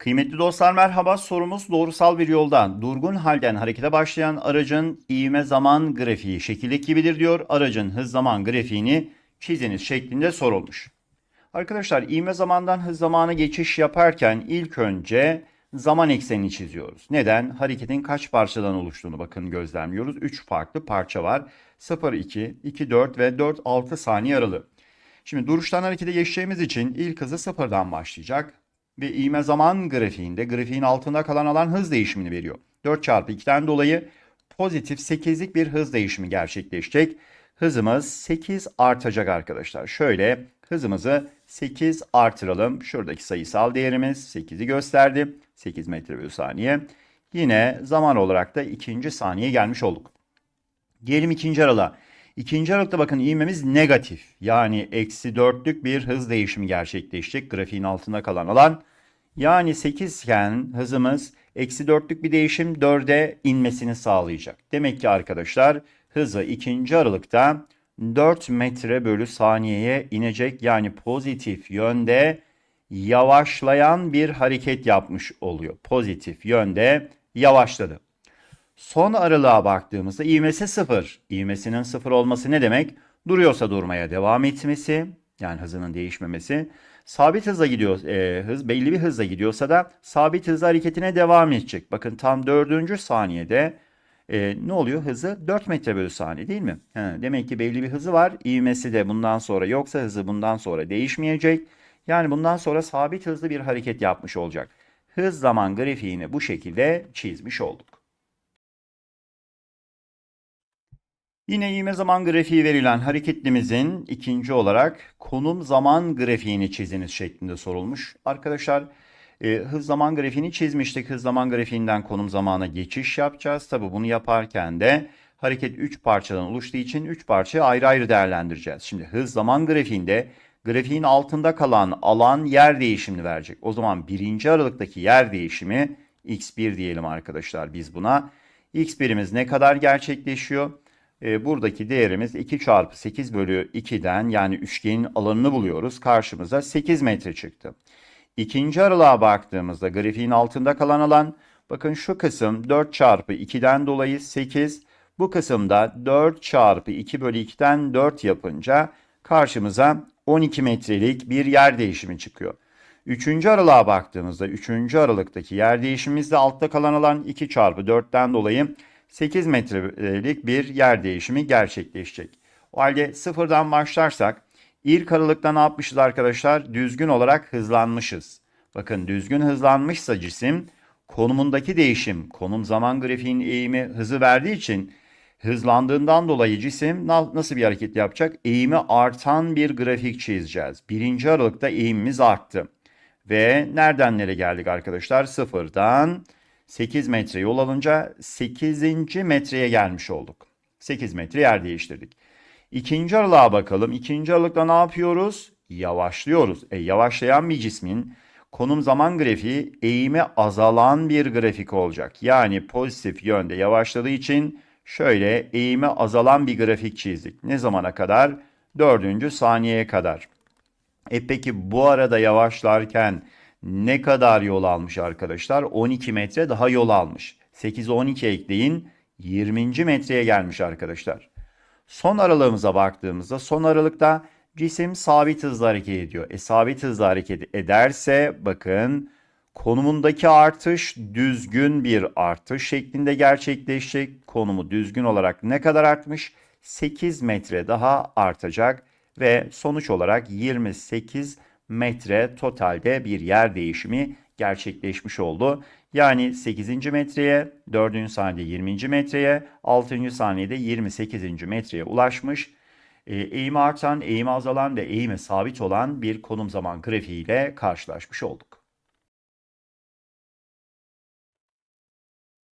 Kıymetli dostlar merhaba. Sorumuz doğrusal bir yoldan durgun halden harekete başlayan aracın ivme zaman grafiği şekildeki gibidir diyor. Aracın hız zaman grafiğini çiziniz şeklinde sorulmuş. Arkadaşlar ivme zamandan hız zamana geçiş yaparken ilk önce zaman eksenini çiziyoruz. Neden? Hareketin kaç parçadan oluştuğunu bakın gözlemliyoruz. 3 farklı parça var. 0, 2, 2, 4 ve 4, 6 saniye aralığı. Şimdi duruştan harekete geçeceğimiz için ilk hızı sıfırdan başlayacak ve ivme zaman grafiğinde grafiğin altında kalan alan hız değişimini veriyor. 4 çarpı 2'den dolayı pozitif 8'lik bir hız değişimi gerçekleşecek. Hızımız 8 artacak arkadaşlar. Şöyle hızımızı 8 artıralım. Şuradaki sayısal değerimiz 8'i gösterdi. 8 metre bölü saniye. Yine zaman olarak da ikinci saniye gelmiş olduk. Diyelim ikinci aralığa. İkinci aralıkta bakın ivmemiz negatif. Yani eksi dörtlük bir hız değişimi gerçekleşecek. Grafiğin altında kalan alan. Yani 8 iken hızımız eksi dörtlük bir değişim 4'e inmesini sağlayacak. Demek ki arkadaşlar hızı ikinci aralıkta 4 metre bölü saniyeye inecek. Yani pozitif yönde yavaşlayan bir hareket yapmış oluyor. Pozitif yönde yavaşladı. Son aralığa baktığımızda ivmesi sıfır. İvmesinin sıfır olması ne demek? Duruyorsa durmaya devam etmesi, yani hızının değişmemesi. Sabit hızla gidiyor, e, hız belli bir hızla gidiyorsa da sabit hızla hareketine devam edecek. Bakın tam dördüncü saniyede e, ne oluyor? Hızı 4 metre bölü saniye değil mi? He, demek ki belli bir hızı var. İvmesi de bundan sonra yoksa hızı bundan sonra değişmeyecek. Yani bundan sonra sabit hızlı bir hareket yapmış olacak. Hız zaman grafiğini bu şekilde çizmiş olduk. Yine ivme zaman grafiği verilen hareketlimizin ikinci olarak konum zaman grafiğini çiziniz şeklinde sorulmuş. Arkadaşlar e, hız zaman grafiğini çizmiştik. Hız zaman grafiğinden konum zamana geçiş yapacağız. Tabi bunu yaparken de hareket 3 parçadan oluştuğu için 3 parçayı ayrı ayrı değerlendireceğiz. Şimdi hız zaman grafiğinde grafiğin altında kalan alan yer değişimini verecek. O zaman birinci aralıktaki yer değişimi x1 diyelim arkadaşlar biz buna. x1'imiz ne kadar gerçekleşiyor? E, buradaki değerimiz 2 çarpı 8 bölü 2'den yani üçgenin alanını buluyoruz. Karşımıza 8 metre çıktı. İkinci aralığa baktığımızda grafiğin altında kalan alan bakın şu kısım 4 çarpı 2'den dolayı 8. Bu kısımda 4 çarpı 2 bölü 2'den 4 yapınca karşımıza 12 metrelik bir yer değişimi çıkıyor. Üçüncü aralığa baktığımızda üçüncü aralıktaki yer değişimimizde altta kalan alan 2 çarpı 4'ten dolayı 8 metrelik bir yer değişimi gerçekleşecek. O halde sıfırdan başlarsak ilk aralıkta ne arkadaşlar? Düzgün olarak hızlanmışız. Bakın düzgün hızlanmışsa cisim konumundaki değişim, konum zaman grafiğinin eğimi hızı verdiği için hızlandığından dolayı cisim nasıl bir hareket yapacak? Eğimi artan bir grafik çizeceğiz. Birinci aralıkta eğimimiz arttı. Ve nereden nereye geldik arkadaşlar? Sıfırdan 8 metre yol alınca 8. metreye gelmiş olduk. 8 metre yer değiştirdik. İkinci aralığa bakalım. İkinci aralıkta ne yapıyoruz? Yavaşlıyoruz. E, yavaşlayan bir cismin konum zaman grafiği eğimi azalan bir grafik olacak. Yani pozitif yönde yavaşladığı için şöyle eğimi azalan bir grafik çizdik. Ne zamana kadar? Dördüncü saniyeye kadar. E peki bu arada yavaşlarken ne kadar yol almış arkadaşlar? 12 metre daha yol almış. 8'e 12 ekleyin 20. metreye gelmiş arkadaşlar. Son aralığımıza baktığımızda son aralıkta cisim sabit hızla hareket ediyor. E sabit hızla hareket ederse bakın konumundaki artış düzgün bir artış şeklinde gerçekleşecek. Konumu düzgün olarak ne kadar artmış? 8 metre daha artacak ve sonuç olarak 28 metre totalde bir yer değişimi gerçekleşmiş oldu. Yani 8. metreye, 4. saniyede 20. metreye, 6. saniyede 28. metreye ulaşmış. E, eğimi artan, eğimi azalan ve eğimi sabit olan bir konum zaman grafiği ile karşılaşmış olduk.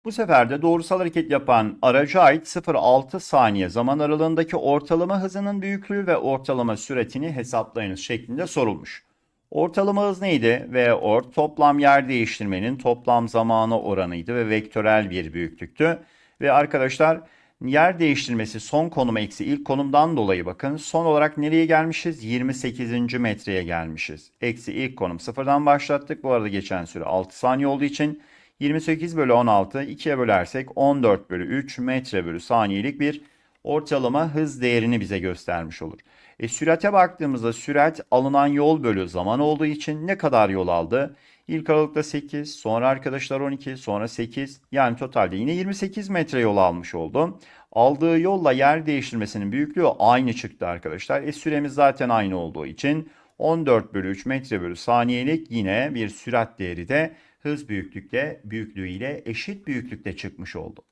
Bu sefer de doğrusal hareket yapan araca ait 0-6 saniye zaman aralığındaki ortalama hızının büyüklüğü ve ortalama süretini hesaplayınız şeklinde sorulmuş. Ortalama hız neydi? V ort toplam yer değiştirmenin toplam zamanı oranıydı ve vektörel bir büyüklüktü. Ve arkadaşlar Yer değiştirmesi son konum eksi ilk konumdan dolayı bakın. Son olarak nereye gelmişiz? 28. metreye gelmişiz. Eksi ilk konum sıfırdan başlattık. Bu arada geçen süre 6 saniye olduğu için 28 bölü 16 2'ye bölersek 14 bölü 3 metre bölü saniyelik bir ortalama hız değerini bize göstermiş olur. E, sürate baktığımızda sürat alınan yol bölü zaman olduğu için ne kadar yol aldı? İlk aralıkta 8, sonra arkadaşlar 12, sonra 8. Yani totalde yine 28 metre yol almış oldu. Aldığı yolla yer değiştirmesinin büyüklüğü aynı çıktı arkadaşlar. E süremiz zaten aynı olduğu için 14 bölü 3 metre bölü saniyelik yine bir sürat değeri de hız büyüklükte büyüklüğüyle eşit büyüklükte çıkmış oldu.